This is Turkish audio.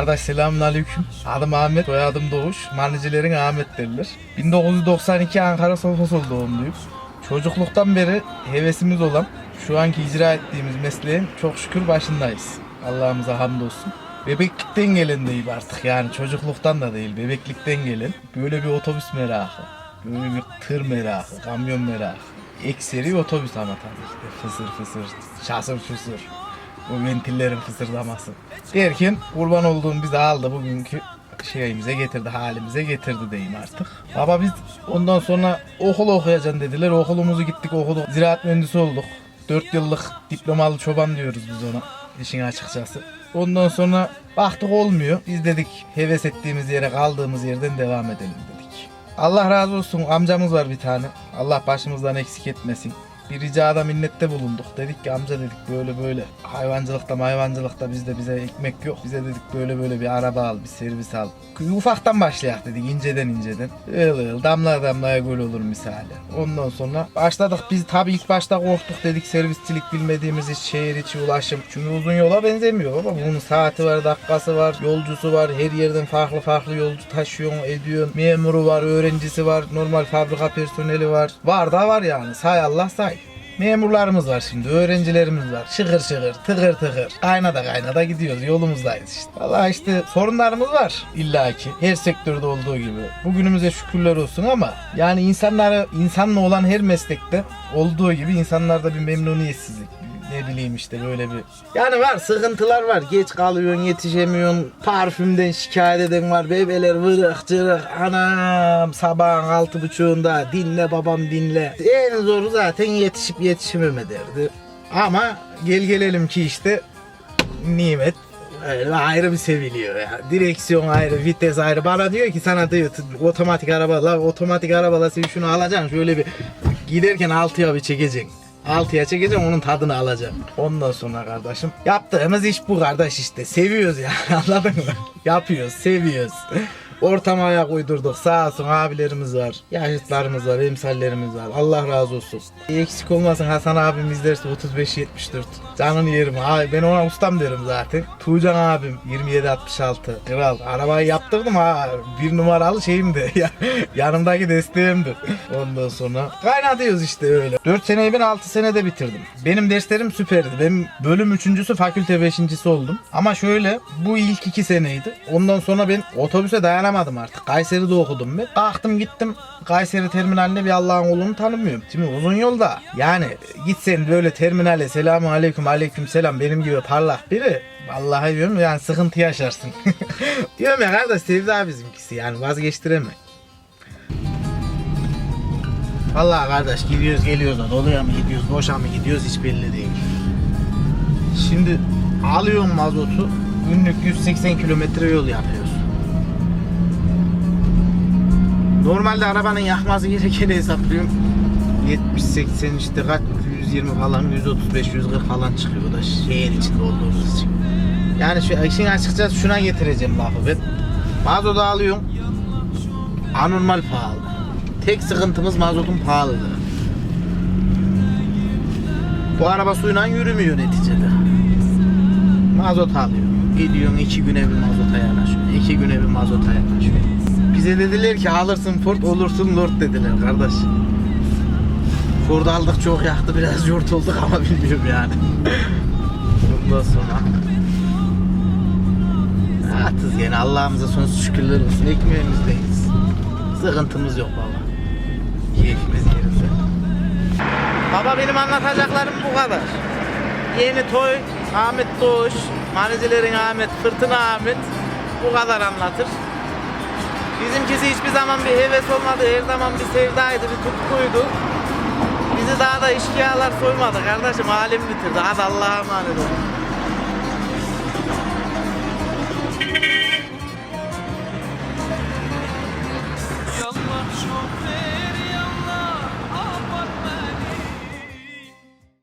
Arkadaş selamun aleyküm. Adım Ahmet, soyadım Doğuş. Manicilerin Ahmet derler. 1992 Ankara Sofosol doğumluyum. Çocukluktan beri hevesimiz olan şu anki icra ettiğimiz mesleğin çok şükür başındayız. Allah'ımıza hamdolsun. Bebeklikten gelen değil artık yani çocukluktan da değil bebeklikten gelen böyle bir otobüs merakı, böyle bir tır merakı, kamyon merakı. Ekseri otobüs ama tabii işte fısır fısır, şasır fısır. O ventillerin fısırdaması. Derken kurban olduğum bizi aldı bugünkü şeyimize getirdi, halimize getirdi diyeyim artık. Baba biz ondan sonra okul okuyacaksın dediler. Okulumuzu gittik okuduk. Ziraat mühendisi olduk. 4 yıllık diplomalı çoban diyoruz biz ona işin açıkçası. Ondan sonra baktık olmuyor. Biz dedik heves ettiğimiz yere kaldığımız yerden devam edelim dedik. Allah razı olsun amcamız var bir tane. Allah başımızdan eksik etmesin. Bir ricada minnette bulunduk. Dedik ki amca dedik böyle böyle hayvancılıkta hayvancılıkta bizde bize ekmek yok. Bize dedik böyle böyle bir araba al, bir servis al. Ufaktan başlayak dedik inceden inceden. Yıl yıl damla damlaya göl olur misali. Ondan sonra başladık biz tabii ilk başta korktuk dedik servisçilik bilmediğimiz iş şehir içi ulaşım. Çünkü uzun yola benzemiyor ama bunun saati var, dakikası var, yolcusu var. Her yerden farklı farklı yolcu taşıyor, ediyor. Memuru var, öğrencisi var, normal fabrika personeli var. Var da var yani. Say Allah say. Memurlarımız var şimdi, öğrencilerimiz var. Şıkır şıkır, tıkır tıkır. Kaynada kaynada gidiyoruz, yolumuzdayız işte. Valla işte sorunlarımız var illaki. Her sektörde olduğu gibi. Bugünümüze şükürler olsun ama yani insanlara, insanla olan her meslekte olduğu gibi insanlarda bir memnuniyetsizlik ne bileyim işte böyle bir. Yani var sıkıntılar var. Geç kalıyorsun yetişemiyorsun. Parfümden şikayet eden var. Bebeler vırık cırık. Anam sabahın altı buçuğunda dinle babam dinle. En zoru zaten yetişip yetişememe derdi. Ama gel gelelim ki işte nimet öyle ayrı bir seviliyor ya. Direksiyon ayrı, vites ayrı. Bana diyor ki sana diyor otomatik araba la otomatik arabala sen şunu alacaksın şöyle bir giderken altıya bir çekeceksin. Altıya çekeceğim onun tadını alacağım. Ondan sonra kardeşim yaptığımız iş bu kardeş işte. Seviyoruz ya anladın mı? Yapıyoruz, seviyoruz. Ortama ayak uydurduk. Sağ olsun abilerimiz var. Yaşıtlarımız var, emsallerimiz var. Allah razı olsun. Eksik olmasın Hasan abim izlerse 35-74. Canını yerim. Abi ben ona ustam derim zaten. Tuğcan abim 27-66. Kral. Arabayı yaptırdım ha. Bir numaralı şeyimdi. Ya- Yanımdaki desteğimdir. Ondan sonra kaynatıyoruz işte öyle. 4 seneyi ben 6 senede bitirdim. Benim derslerim süperdi. Benim bölüm 3.sü fakülte 5.si oldum. Ama şöyle bu ilk 2 seneydi. Ondan sonra ben otobüse dayanamadım artık. Kayseri'de okudum ben. Kalktım gittim Kayseri terminaline bir Allah'ın oğlunu tanımıyorum. Şimdi uzun yolda yani gitsen böyle terminale selamun aleyküm aleyküm selam benim gibi parlak biri Vallahi diyorum yani sıkıntı yaşarsın. diyorum ya kardeş Sevda bizimkisi yani vazgeçtiremem. Vallahi kardeş gidiyoruz geliyoruz da doluya mı gidiyoruz boşa mı gidiyoruz hiç belli değil. Şimdi alıyorum mazotu günlük 180 kilometre yol yapıyoruz. Normalde arabanın yakması gerekeni hesaplıyorum. 70-80 işte kaç 120 falan 135-140 falan çıkıyor da şehir içinde olduğumuz için. Yani şu işin açıkçası şuna getireceğim lafı ben. Mazotu alıyorum. Anormal pahalı. Tek sıkıntımız mazotun pahalılığı. Bu araba suyla yürümüyor neticede. Mazot alıyor. Gidiyorsun iki güne bir mazota yanaşıyor. iki güne bir mazota yanaşıyor. Bize dediler ki alırsın Ford olursun Lord dediler kardeş. Ford aldık çok yaktı biraz yurt olduk ama bilmiyorum yani. Ondan sonra Rahatız yine Allah'ımıza sonsuz şükürler olsun ekmeğimizdeyiz. Sıkıntımız yok baba. Keyfimiz yerinde. Baba benim anlatacaklarım bu kadar. Yeni Toy, Ahmet Doğuş, Manicilerin Ahmet, Fırtına Ahmet bu kadar anlatır. Bizimkisi hiçbir zaman bir heves olmadı, her zaman bir sevdaydı, bir tutkuydu. Bizi daha da işkiyalar soymadı kardeşim, halim bitirdi. Hadi Allah'a emanet olun.